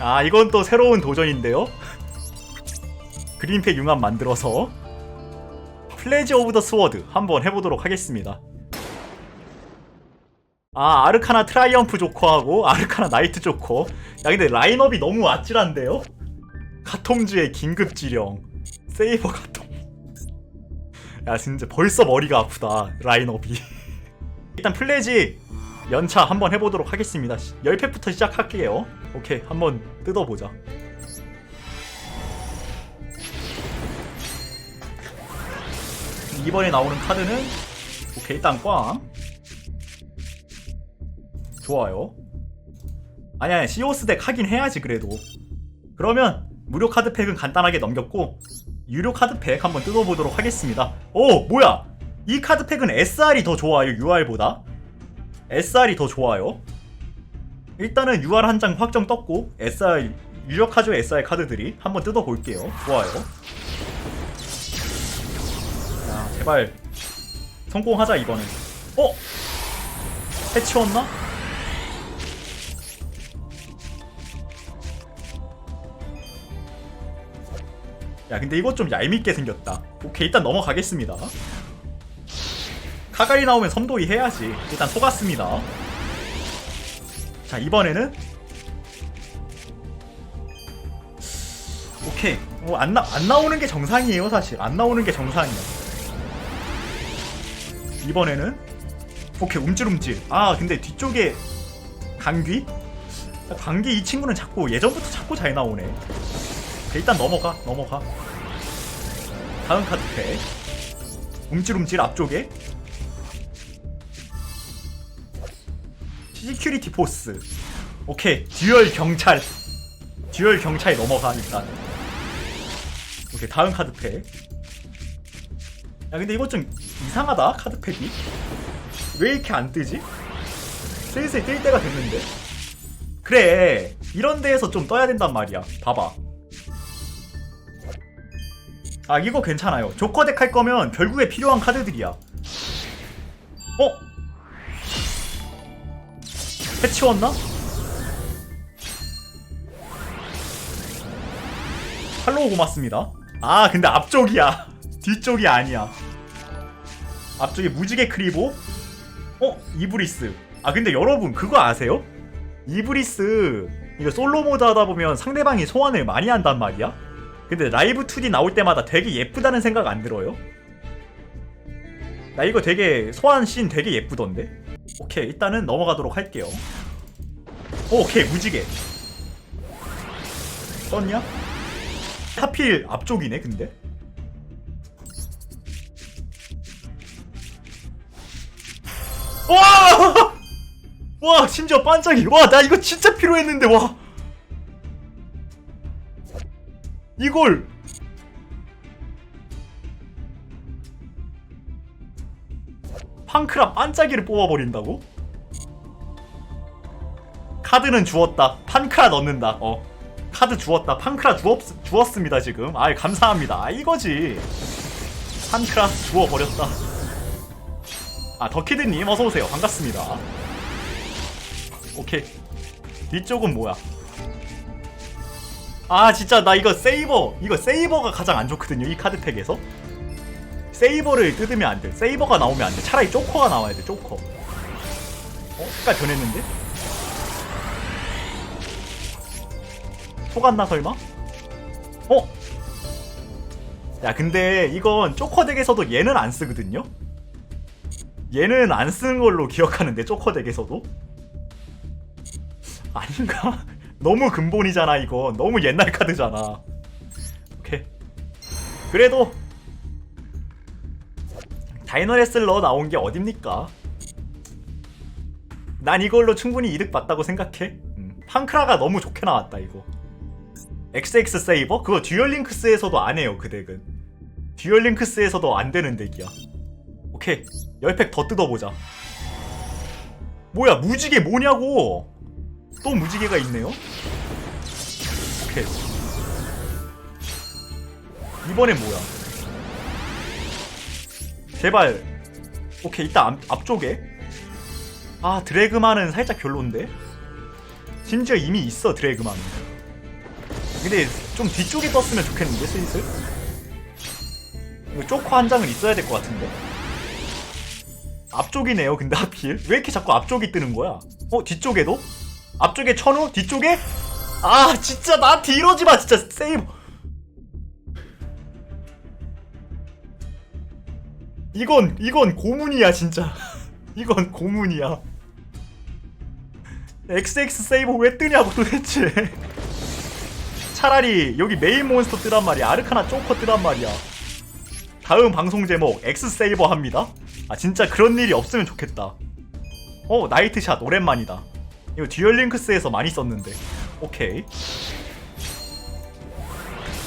아 이건 또 새로운 도전인데요? 그린팩 융합 만들어서 플레지 오브 더 스워드 한번 해보도록 하겠습니다. 아 아르카나 트라이엄프 조커하고 아르카나 나이트 조커. 야 근데 라인업이 너무 아찔한데요? 카톰즈의 긴급 지령. 세이버 카톰 야 진짜 벌써 머리가 아프다 라인업이. 일단 플레지 연차 한번 해보도록 하겠습니다. 10팩부터 시작할게요 오케이 한번 뜯어보자. 이번에 나오는 카드는 오케이 일단 꽝. 좋아요. 아니 아니 시오스 덱 하긴 해야지 그래도. 그러면 무료 카드 팩은 간단하게 넘겼고 유료 카드 팩 한번 뜯어보도록 하겠습니다. 오 뭐야? 이 카드 팩은 SR이 더 좋아요 UR보다? SR이 더 좋아요 일단은 UR 한 장 확정 떴고 SR 유력하죠 SR 카드들이. 한번 뜯어볼게요. 좋아요. 자 제발. 성공하자 이번엔. 어? 해치웠나? 야 근데 이거 좀 얄밉게 생겼다. 오케이 일단 넘어가겠습니다. 카갈이 나오면 섬도이 해야지. 일단 속았습니다 자 이번에는 오케이. 어, 안, 나, 안 나오는 게 정상이에요 사실. 안 나오는 게 정상이야 이번에는 오케이 움찔움찔. 아 근데 뒤쪽에 강귀? 강귀 이 친구는 자꾸 예전부터 자꾸 잘 나오네. 일단 넘어가 넘어가. 다음 카드 팩. 움찔움찔 앞쪽에 시큐리티 포스 오케이 듀얼 경찰. 듀얼 경찰 넘어가 일단 오케이 다음 카드 팩 야 근데 이거 좀 이상하다 카드 팩이. 왜 이렇게 안 뜨지? 슬슬 뜰 때가 됐는데. 그래 이런 데에서 좀 떠야 된단 말이야. 봐봐. 아 이거 괜찮아요. 조커 덱 할 거면 결국에 필요한 카드들이야. 어? 해치웠나? 팔로우 고맙습니다 아 근데 앞쪽이야 뒤쪽이 아니야 앞쪽에 무지개 크리보 어? 이브리스 아 근데 여러분 그거 아세요? 이브리스 이거 솔로 모드 하다 보면 상대방이 소환을 많이 한단 말이야 근데 라이브 2D 나올 때마다 되게 예쁘다는 생각 안 들어요? 나 이거 되게 소환 씬 되게 예쁘던데? 오케이 일단은 넘어가도록 할게요. 오, 오케이 무지개. 떴냐? 하필 앞쪽이네 근데? 와! 와 심지어 반짝이. 와 나 이거 진짜 필요했는데 와. 이걸 팡크라 반짝이를 뽑아버린다고? 카드는 주었다. 판크라 넣는다. 어. 카드 주었다. 팡크라 주었, 주었습니다 지금. 아이 감사합니다. 아 이거지. 판크라 주워버렸다. 아 더키드님 어서오세요. 반갑습니다. 오케이. 뒤쪽은 뭐야? 아 진짜 나 이거 세이버 이거 세이버가 가장 안 좋거든요 이 카드 팩에서 세이버를 뜯으면 안돼 세이버가 나오면 안돼 차라리 조커가 나와야 돼 조커 어? 색깔 변했는데? 속았나 설마? 어? 야 근데 이건 조커 덱에서도 얘는 안 쓰거든요? 얘는 안 쓰는 걸로 기억하는데 조커 덱에서도? 아닌가? 너무 근본이잖아 이거 너무 옛날 카드잖아 오케이 그래도 다이너 레슬러 나온 게 어딥니까? 난 이걸로 충분히 이득 봤다고 생각해. 음, 팡크라가 너무 좋게 나왔다 이거. XX 세이버? 그거 듀얼링크스에서도 안 해요 그 덱은. 듀얼링크스에서도 안 되는 덱이야. 오케이 10팩 더 뜯어보자. 뭐야 무지개 뭐냐고! 또 무지개가 있네요? 오케이. 이번엔 뭐야 제발. 오케이 일단 앞, 앞쪽에. 아 드래그만은 살짝 별론데? 심지어 이미 있어 드래그만은 근데 좀 뒤쪽에 떴으면 좋겠는데 슬슬? 이거 쪼코 한 장은 있어야 될 것 같은데. 앞쪽이네요 근데 하필 왜 이렇게 자꾸 앞쪽이 뜨는 거야? 어 뒤쪽에도? 앞쪽에 천우? 뒤쪽에? 아 진짜 나한테 이러지 마 진짜. 세이브 이건 이건 고문이야 진짜. 이건 고문이야. XX 세이버 왜 뜨냐고 도대체. 차라리 여기 메인 몬스터 뜨란 말이야. 아르카나 쪼커 뜨란 말이야. 다음 방송 제목 X 세이버 합니다. 아 진짜 그런 일이 없으면 좋겠다. 어 나이트샷 오랜만이다. 이거 듀얼링크스에서 많이 썼는데. 오케이.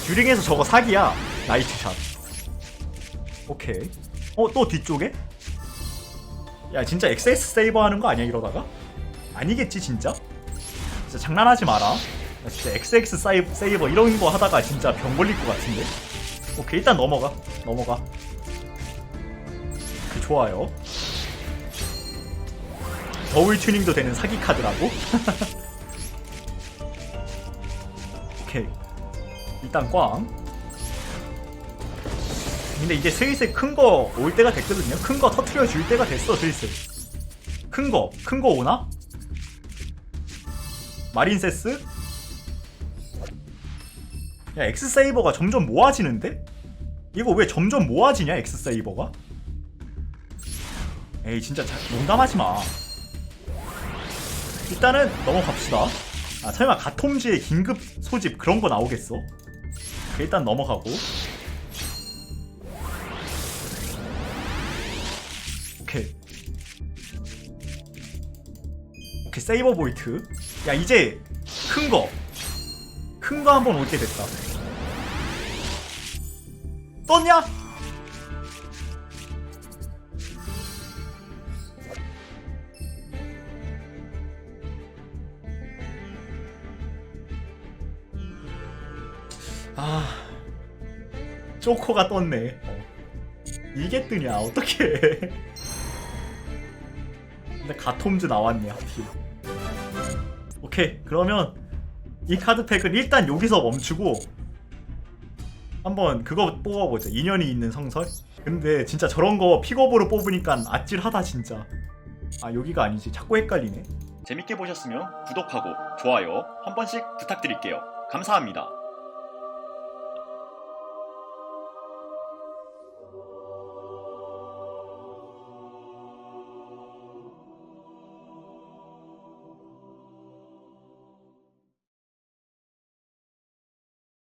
듀링에서 저거 사기야 나이트샷. 오케이 어 또 뒤쪽에? 야 진짜 XX 세이버 하는 거 아니야 이러다가? 아니겠지 진짜? 진짜 장난하지 마라 나 진짜 XX 사이, 세이버 이런 거 하다가 진짜 병 걸릴 것 같은데 오케이 일단 넘어가 넘어가 그 좋아요 더울 튜닝도 되는 사기 카드라고? 오케이 일단 꽝 근데 이제 슬슬 큰 거 올 때가 됐거든요 큰 거 터트려 줄 때가 됐어 슬슬 큰 거 큰 거 오나? 마린세스? 야 엑스세이버가 점점 모아지는데? 이거 왜 점점 모아지냐 엑스세이버가? 에이 진짜 자, 농담하지마 일단은 넘어갑시다 아 설마 가톰즈의 긴급 소집 그런 거 나오겠어? 일단 넘어가고 오케이. 오케이 세이버 보이트. 야 이제 큰 거. 큰 거 한번올때 됐다. 떴냐? 아 쪼코가 떴네. 어. 이게 뜨냐? 어떻게 근데 가톰즈 나왔네 하필 오케이 그러면 이 카드팩은 일단 여기서 멈추고 한번 그거 뽑아보자. 인연이 있는 성설? 근데 진짜 저런 거 픽업으로 뽑으니까 아찔하다 진짜. 아 여기가 아니지. 자꾸 헷갈리네. 재밌게 보셨으면 구독하고 좋아요 한 번씩 부탁드릴게요. 감사합니다